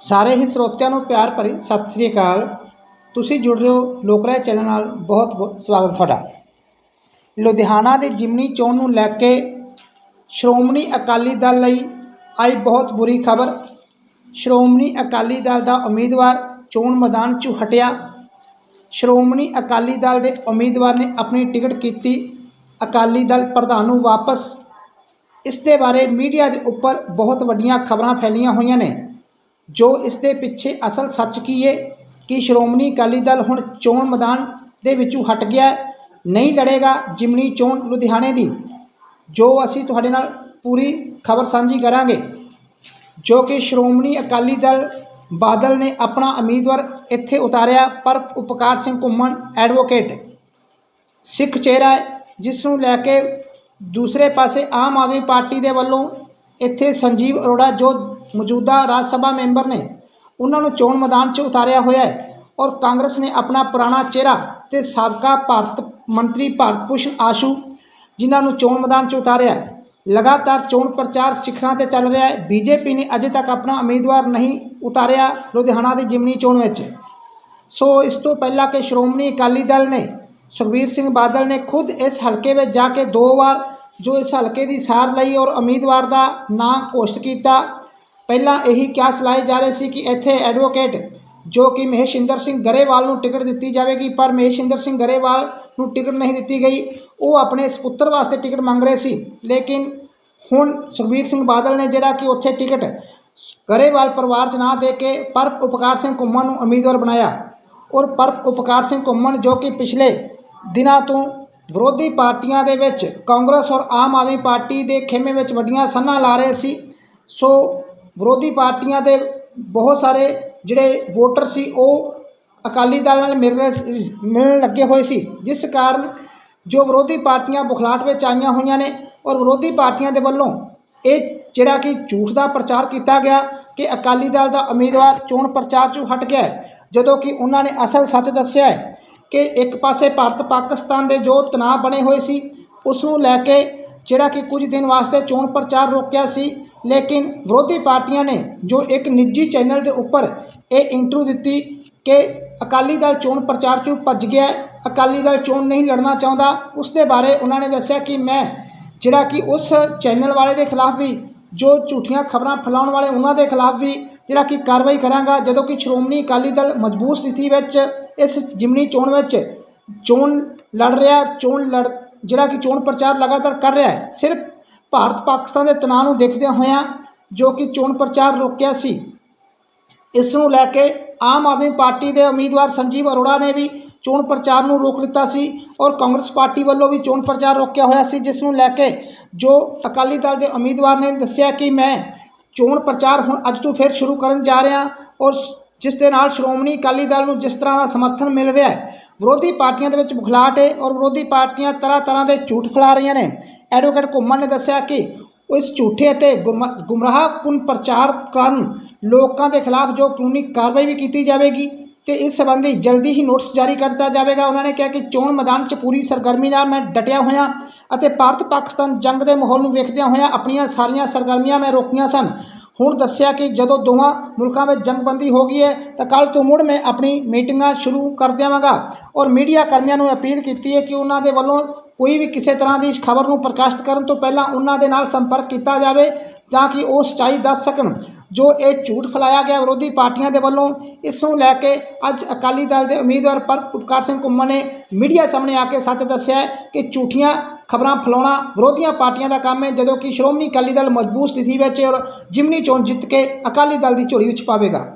ਸਾਰੇ ਹੀ ਸਰੋਤਿਆਂ ਨੂੰ ਪਿਆਰ ਭਰੀ ਸਤਿ ਸ੍ਰੀ ਅਕਾਲ। ਤੁਸੀਂ ਜੁੜ ਰਹੇ ਹੋ ਲੋਕਰਾਏ ਚੈਨਲ ਨਾਲ। ਬਹੁਤ ਬਹੁਤ ਸਵਾਗਤ ਤੁਹਾਡਾ। ਲੁਧਿਆਣਾ ਦੇ ਜਿਮਨੀ ਚੋਣ ਨੂੰ ਲੈ ਕੇ ਸ਼੍ਰੋਮਣੀ ਅਕਾਲੀ ਦਲ ਲਈ ਆਈ ਬਹੁਤ ਬੁਰੀ ਖਬਰ। ਸ਼੍ਰੋਮਣੀ ਅਕਾਲੀ ਦਲ ਦਾ ਉਮੀਦਵਾਰ ਚੋਣ ਮੈਦਾਨ 'ਚੋਂ ਹਟਿਆ। ਸ਼੍ਰੋਮਣੀ ਅਕਾਲੀ ਦਲ ਦੇ ਉਮੀਦਵਾਰ ਨੇ ਆਪਣੀ ਟਿਕਟ ਕੀਤੀ। ਅਕਾਲੀ ਦਲ ਪ੍ਰਧਾਨ ਨੂੰ ਵਾਪਸ। ਇਸ ਦੇ ਬਾਰੇ ਮੀਡੀਆ ਦੇ ਉੱਪਰ ਬਹੁਤ ਵੱਡੀਆਂ ਖਬਰਾਂ ਫੈਲੀਆਂ ਹੋਈਆਂ ਨੇ। ਜੋ ਇਸ ਦੇ ਪਿੱਛੇ ਅਸਲ ਸੱਚ ਕੀ ਹੈ ਕਿ ਸ਼੍ਰੋਮਣੀ ਅਕਾਲੀ ਦਲ ਹੁਣ ਚੋਣ ਮੈਦਾਨ ਦੇ ਵਿੱਚੋਂ ਹਟ ਗਿਆ ਨਹੀਂ ਲੜੇਗਾ ਜਿਮਨੀ ਚੋਣ ਲੁਧਿਆਣੇ ਦੀ। ਜੋ ਅਸੀਂ ਤੁਹਾਡੇ ਨਾਲ ਪੂਰੀ ਖਬਰ ਸਾਂਝੀ ਕਰਾਂਗੇ, ਜੋ ਕਿ ਸ਼੍ਰੋਮਣੀ ਅਕਾਲੀ ਦਲ ਬਾਦਲ ਨੇ ਆਪਣਾ ਉਮੀਦਵਾਰ ਇੱਥੇ ਉਤਾਰਿਆ, ਪਰ ਉਪਕਾਰ ਸਿੰਘ ਘੁੰਮਣ ਐਡਵੋਕੇਟ। ਸਿੱਖ ਚਿਹਰਾ ਜਿਸ ਨੂੰ ਲੈ ਕੇ ਦੂਸਰੇ ਪਾਸੇ ਆਮ ਆਦਮੀ ਪਾਰਟੀ ਦੇ ਵੱਲੋਂ ਇੱਥੇ ਸੰਜੀਵ ਅਰੋੜਾ ਜੋ ਮੌਜੂਦਾ ਰਾਜ ਸਭਾ ਮੈਂਬਰ ਨੇ ਉਹਨਾਂ ਨੂੰ ਚੋਣ ਮੈਦਾਨ 'ਚ ਉਤਾਰਿਆ ਹੋਇਆ ਹੈ ਔਰ ਕਾਂਗਰਸ ਨੇ ਆਪਣਾ ਪੁਰਾਣਾ ਚਿਹਰਾ ਤੇ ਸਾਬਕਾ ਭਾਰਤ ਮੰਤਰੀ ਭਾਰਤ ਭੂਸ਼ਣ ਆਸ਼ੂ ਜਿਨ੍ਹਾਂ ਨੂੰ ਚੋਣ ਮੈਦਾਨ 'ਚ ਉਤਾਰਿਆ ਹੈ। ਲਗਾਤਾਰ ਚੋਣ ਪ੍ਰਚਾਰ ਸਿਖਰਾਂ ਤੇ ਚੱਲ ਰਿਹਾ ਹੈ। ਬੀਜੇਪੀ ਨੇ ਅਜੇ ਤੱਕ ਆਪਣਾ ਉਮੀਦਵਾਰ ਨਹੀਂ ਉਤਾਰਿਆ ਲੁਧਿਆਣਾ ਦੀ ਜਿਮਨੀ ਚੋਣ ਵਿੱਚ। ਸੋ ਇਸ ਤੋਂ ਪਹਿਲਾਂ ਕਿ ਸ਼੍ਰੋਮਣੀ ਅਕਾਲੀ ਦਲ ਨੇ ਸੁਖਬੀਰ ਸਿੰਘ ਬਾਦਲ ਨੇ ਖੁਦ ਇਸ ਹਲਕੇ ਵਿੱਚ ਜਾ ਕੇ ਦੋ ਵਾਰ ਜੋ ਇਸ ਹਲਕੇ ਦੀ ਸਾਰ ਲਈ ਔਰ ਉਮੀਦਵਾਰ ਦਾ ਨਾਂ ਘੋਸ਼ਿਤ ਕੀਤਾ ਪਹਿਲਾਂ ਇਹੀ ਕਿਆ ਲਾਏ ਜਾ ਰਹੇ ਸੀ ਕਿ ਇੱਥੇ ਐਡਵੋਕੇਟ ਜੋ ਕਿ ਮਹੇਸ਼ਿੰਦਰ ਸਿੰਘ ਗਰੇਵਾਲ ਨੂੰ ਟਿਕਟ ਦਿੱਤੀ ਜਾਵੇਗੀ, ਪਰ ਮਹੇਸ਼ਿੰਦਰ ਸਿੰਘ ਗਰੇਵਾਲ ਨੂੰ ਟਿਕਟ ਨਹੀਂ ਦਿੱਤੀ ਗਈ। ਉਹ ਆਪਣੇ ਸਪੁੱਤਰ ਵਾਸਤੇ ਟਿਕਟ ਮੰਗ ਰਹੇ ਸੀ। ਲੇਕਿਨ ਹੁਣ ਸੁਖਬੀਰ ਸਿੰਘ ਬਾਦਲ ਨੇ ਜਿਹੜਾ ਕਿ ਉੱਥੇ ਟਿਕਟ ਗਰੇਵਾਲ ਪਰਿਵਾਰ 'ਚ ਨਾ ਦੇ ਕੇ ਪਰ ਉਪਕਾਰ ਸਿੰਘ ਘੁੰਮਣ ਨੂੰ ਉਮੀਦਵਾਰ ਬਣਾਇਆ। ਔਰ ਪਰ ਉਪਕਾਰ ਸਿੰਘ ਘੁੰਮਣ ਜੋ ਕਿ ਪਿਛਲੇ ਦਿਨਾਂ ਤੋਂ ਵਿਰੋਧੀ ਪਾਰਟੀਆਂ ਦੇ ਵਿੱਚ ਕਾਂਗਰਸ ਔਰ ਆਮ ਆਦਮੀ ਪਾਰਟੀ ਦੇ ਖੇਮੇ ਵਿੱਚ ਵੱਡੀਆਂ ਸੰਨਾਂ ਲਾ ਰਹੇ ਸੀ। ਸੋ ਵਿਰੋਧੀ ਪਾਰਟੀਆਂ ਦੇ ਬਹੁਤ ਸਾਰੇ ਜਿਹੜੇ ਵੋਟਰ ਸੀ, ਉਹ ਅਕਾਲੀ ਦਲ ਨਾਲ ਮਿਲ ਰਹੇ ਮਿਲਣ ਲੱਗੇ ਹੋਏ ਸੀ। ਜਿਸ ਕਾਰਨ ਜੋ ਵਿਰੋਧੀ ਪਾਰਟੀਆਂ ਬੁਖਲਾਟ ਵਿੱਚ ਆਈਆਂ ਹੋਈਆਂ ਨੇ ਔਰ ਵਿਰੋਧੀ ਪਾਰਟੀਆਂ ਦੇ ਵੱਲੋਂ ਇਹ ਜਿਹੜਾ ਕਿ ਝੂਠ ਦਾ ਪ੍ਰਚਾਰ ਕੀਤਾ ਗਿਆ ਕਿ ਅਕਾਲੀ ਦਲ ਦਾ ਉਮੀਦਵਾਰ ਚੋਣ ਪ੍ਰਚਾਰ 'ਚੋਂ ਹਟ ਗਿਆ ਜਦੋਂ ਕਿ ਉਹਨਾਂ ਨੇ ਅਸਲ ਸੱਚ ਦੱਸਿਆ ਕਿ ਇੱਕ ਪਾਸੇ ਭਾਰਤ ਪਾਕਿਸਤਾਨ ਦੇ ਜੋ ਤਣਾਅ ਬਣੇ ਹੋਏ ਸੀ, ਉਸ ਨੂੰ ਲੈ ਕੇ ਜਿਹੜਾ ਕਿ ਕੁਝ ਦਿਨ ਵਾਸਤੇ ਚੋਣ ਪ੍ਰਚਾਰ ਰੋਕਿਆ ਸੀ, ਲੇਕਿਨ ਵਿਰੋਧੀ ਪਾਰਟੀਆਂ ਨੇ ਜੋ ਇੱਕ ਨਿੱਜੀ ਚੈਨਲ ਦੇ ਉੱਪਰ ਇਹ ਇੰਟਰਵਿਊ ਦਿੱਤੀ ਕਿ ਅਕਾਲੀ ਦਲ ਚੋਣ ਪ੍ਰਚਾਰ 'ਚੋਂ ਭੱਜ ਗਿਆ, ਅਕਾਲੀ ਦਲ ਚੋਣ ਨਹੀਂ ਲੜਨਾ ਚਾਹੁੰਦਾ ਉਸ ਦੇ ਬਾਰੇ ਉਹਨਾਂ ਨੇ ਦੱਸਿਆ ਕਿ ਮੈਂ ਜਿਹੜਾ ਕਿ ਉਸ ਚੈਨਲ ਵਾਲੇ ਦੇ ਖਿਲਾਫ ਵੀ, ਜੋ ਝੂਠੀਆਂ ਖਬਰਾਂ ਫੈਲਾਉਣ ਵਾਲੇ ਉਹਨਾਂ ਦੇ ਖਿਲਾਫ ਵੀ ਜਿਹੜਾ ਕਿ ਕਾਰਵਾਈ ਕਰਾਂਗਾ, ਜਦੋਂ ਕਿ ਸ਼੍ਰੋਮਣੀ ਅਕਾਲੀ ਦਲ ਮਜ਼ਬੂਤ ਸਥਿਤੀ ਵਿੱਚ, ਇਸ ਜਿਮਨੀ ਚੋਣ ਵਿੱਚ ਚੋਣ ਲੜ ਰਿਹਾ, ਚੋਣ ਲੜ ਜਿਹੜਾ ਕਿ ਚੋਣ ਪ੍ਰਚਾਰ ਲਗਾਤਾਰ ਕਰ ਰਿਹਾ ਹੈ। ਸਿਰਫ ਭਾਰਤ ਪਾਕਿਸਤਾਨ ਦੇ ਤਣਾਅ ਨੂੰ ਦੇਖਦਿਆਂ ਹੋਇਆਂ ਜੋ ਕਿ ਚੋਣ ਪ੍ਰਚਾਰ ਰੋਕਿਆ ਸੀ, ਇਸ ਨੂੰ ਲੈ ਕੇ ਆਮ ਆਦਮੀ ਪਾਰਟੀ ਦੇ ਉਮੀਦਵਾਰ ਸੰਜੀਵ ਅਰੋੜਾ ਨੇ ਵੀ ਚੋਣ ਪ੍ਰਚਾਰ ਨੂੰ ਰੋਕ ਲਿੱਤਾ ਸੀ ਔਰ ਕਾਂਗਰਸ ਪਾਰਟੀ ਵੱਲੋਂ ਵੀ ਚੋਣ ਪ੍ਰਚਾਰ ਰੋਕਿਆ ਹੋਇਆ ਸੀ, ਜਿਸ ਨੂੰ ਲੈ ਕੇ ਜੋ ਅਕਾਲੀ ਦਲ ਦੇ ਉਮੀਦਵਾਰ ਨੇ ਦੱਸਿਆ ਕਿ ਮੈਂ ਚੋਣ ਪ੍ਰਚਾਰ ਹੁਣ ਅੱਜ ਤੋਂ ਫਿਰ ਸ਼ੁਰੂ ਕਰਨ ਜਾ ਰਿਹਾ ਔਰ ਜਿਸ ਦੇ ਨਾਲ ਸ਼੍ਰੋਮਣੀ ਅਕਾਲੀ ਦਲ ਨੂੰ ਜਿਸ ਤਰ੍ਹਾਂ ਦਾ ਸਮਰਥਨ ਮਿਲ ਰਿਹਾ ਹੈ ਵਿਰੋਧੀ ਪਾਰਟੀਆਂ ਦੇ ਵਿੱਚ ਬੁਖਲਾਟ ਹੈ ਔਰ ਵਿਰੋਧੀ ਪਾਰਟੀਆਂ ਤਰ੍ਹਾਂ ਤਰ੍ਹਾਂ ਦੇ ਝੂਠ ਫੈਲਾ ਰਹੀਆਂ ਨੇ। ਐਡਵੋਕੇਟ ਘੁੰਮਣ ਨੇ ਦੱਸਿਆ ਕਿ ਇਸ ਝੂਠੇ ਅਤੇ ਗੁੰਮ- ਗੁੰਮਰਾਹਕੁਨ ਪ੍ਰਚਾਰ ਕਾਰਨ ਲੋਕਾਂ ਦੇ ਖਿਲਾਫ ਜੋ ਕਾਨੂੰਨੀ ਕਾਰਵਾਈ ਵੀ ਕੀਤੀ ਜਾਵੇਗੀ ਤੇ ਇਸ ਸੰਬੰਧੀ ਜਲਦੀ ਹੀ ਨੋਟਿਸ ਜਾਰੀ ਕਰ ਦਿੱਤਾ ਜਾਵੇਗਾ। ਉਹਨਾਂ ਨੇ ਕਿਹਾ ਕਿ ਚੋਣ ਮੈਦਾਨ 'ਚ ਪੂਰੀ ਸਰਗਰਮੀ ਨਾਲ ਮੈਂ ਡਟਿਆ ਹੋਇਆ ਅਤੇ ਭਾਰਤ ਪਾਕਿਸਤਾਨ ਜੰਗ ਦੇ ਮਾਹੌਲ ਨੂੰ ਵੇਖਦਿਆਂ ਹੋਇਆਂ ਆਪਣੀਆਂ ਸਾਰੀਆਂ ਸਰਗਰਮੀਆਂ ਮੈਂ ਰੋਕੀਆਂ ਸਨ। ਹੁਣ ਦੱਸਿਆ ਕਿ ਜਦੋਂ ਦੋਵਾਂ ਮੁਲਕਾਂ ਵਿੱਚ ਜੰਗਬੰਦੀ ਹੋ ਗਈ ਹੈ, ਤਾਂ ਕੱਲ ਤੋਂ ਮੁੜ ਮੈਂ ਆਪਣੀ ਮੀਟਿੰਗਾਂ ਸ਼ੁਰੂ ਕਰ ਦੇਵਾਂਗਾ ਔਰ ਮੀਡੀਆ ਕਰਮੀਆਂ ਨੂੰ ਅਪੀਲ ਕੀਤੀ ਹੈ ਕਿ ਉਹਨਾਂ ਦੇ ਵੱਲੋਂ ਕੋਈ ਵੀ ਕਿਸੇ ਤਰ੍ਹਾਂ ਦੀ ਇਸ ਖਬਰ ਨੂੰ ਪ੍ਰਕਾਸ਼ਿਤ ਕਰਨ ਤੋਂ ਪਹਿਲਾਂ ਉਹਨਾਂ ਦੇ ਨਾਲ ਸੰਪਰਕ ਕੀਤਾ ਜਾਵੇ, ਤਾਂ ਕਿ ਉਹ ਸੱਚਾਈ ਦੱਸ ਸਕਣ। ਜੋ ਇਹ ਝੂਠ ਫੈਲਾਇਆ ਗਿਆ ਵਿਰੋਧੀ ਪਾਰਟੀਆਂ ਦੇ ਵੱਲੋਂ, ਇਸ ਨੂੰ ਲੈ ਕੇ ਅੱਜ ਅਕਾਲੀ ਦਲ ਦੇ ਉਮੀਦਵਾਰ ਪਰ ਉਪਕਾਰ ਸਿੰਘ ਘੁੰਮਣ ਨੇ ਮੀਡੀਆ ਸਾਹਮਣੇ ਆ ਕੇ ਸੱਚ ਦੱਸਿਆ ਕਿ ਝੂਠੀਆਂ ਖਬਰਾਂ ਫੈਲਾਉਣਾ ਵਿਰੋਧੀਆਂ ਪਾਰਟੀਆਂ ਦਾ ਕੰਮ ਹੈ, ਜਦੋਂ ਕਿ ਸ਼੍ਰੋਮਣੀ ਅਕਾਲੀ ਦਲ ਮਜ਼ਬੂਤ ਸਥਿਤੀ ਵਿੱਚ ਔਰ ਜਿਮਨੀ ਚੋਣ ਜਿੱਤ ਕੇ ਅਕਾਲੀ ਦਲ ਦੀ ਝੋਲੀ ਵਿੱਚ ਪਾਵੇਗਾ।